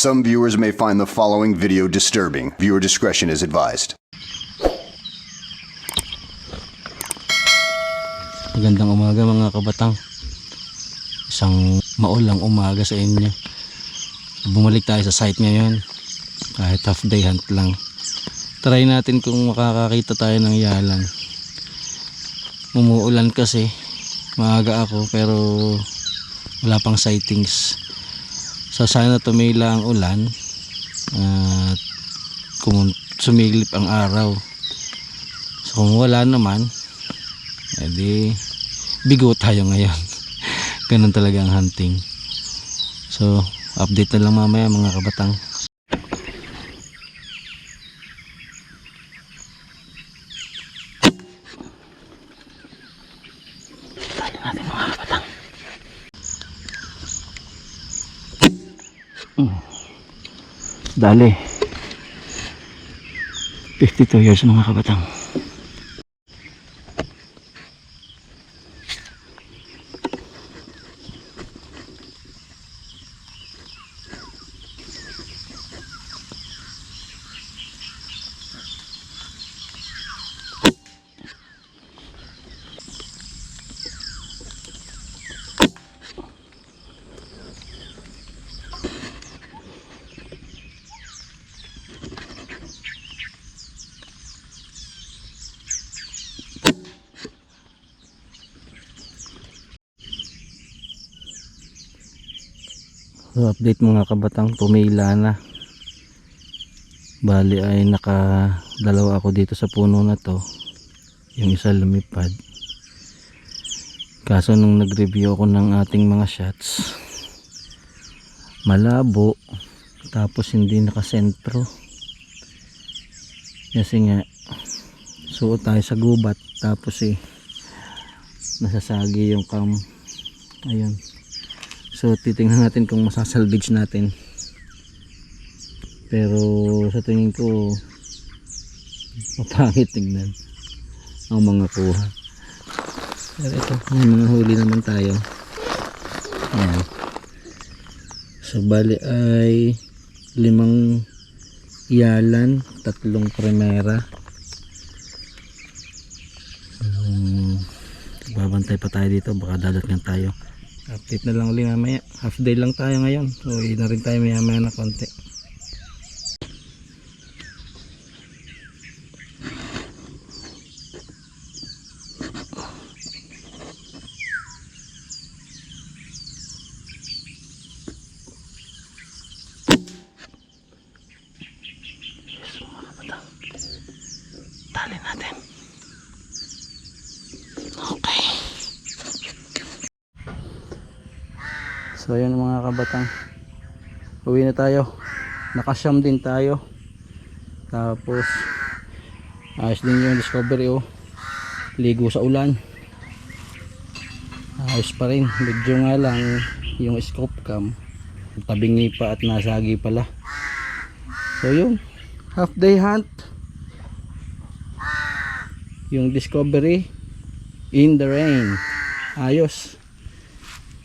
Some viewers may find the following video disturbing. Viewer discretion is advised. Magandang umaga mga kabatang. Isang maulang umaga sa inyo. Bumalik tayo sa site ngayon. Kahit half day hunt lang. Try natin kung makakakita tayo ng yalan. Umuulan kasi. Maaga ako pero wala pang sightings. So sana tumila ang ulan at sumilip ang araw. So kung wala naman, edi bigo tayo ngayon. Ganun talaga ang hunting. So, update na lang mamaya mga kabatang. Tayo natin mga kabatang. Mm. Dali. 52 years mga kabatang. So, update mga kabatang pumila na. Bali ay naka dalawa ako dito sa puno na to. Yung isa lumipad. Kaso nung nag review ako ng ating mga shots malabo. Tapos hindi nakasentro. Kasi nga suot tayo sa gubat. Tapos eh nasasagi yung cam. Ayun So titingnan natin kung masasalvage natin. Pero sa tingin ko mapangit tingnan ang mga kuha. Pero ito, may mga huli naman tayo. Ayan. So bali ay limang yalan, tatlong primera. Um, babantay pa tayo dito, baka dadatnan tayo update na lang ulit mamaya. Half day lang tayo ngayon. So na rin tayo maya maya na konti So ayan mga kabatang. Uwi na tayo. Nakasyam din tayo. Tapos Ayos din yung discovery oh. Ligo sa ulan. Ayos pa rin. Medyo nga lang Yung scope cam. Tabingi pa at nasagi pala. So yun. Half day hunt. Yung discovery In the rain. Ayos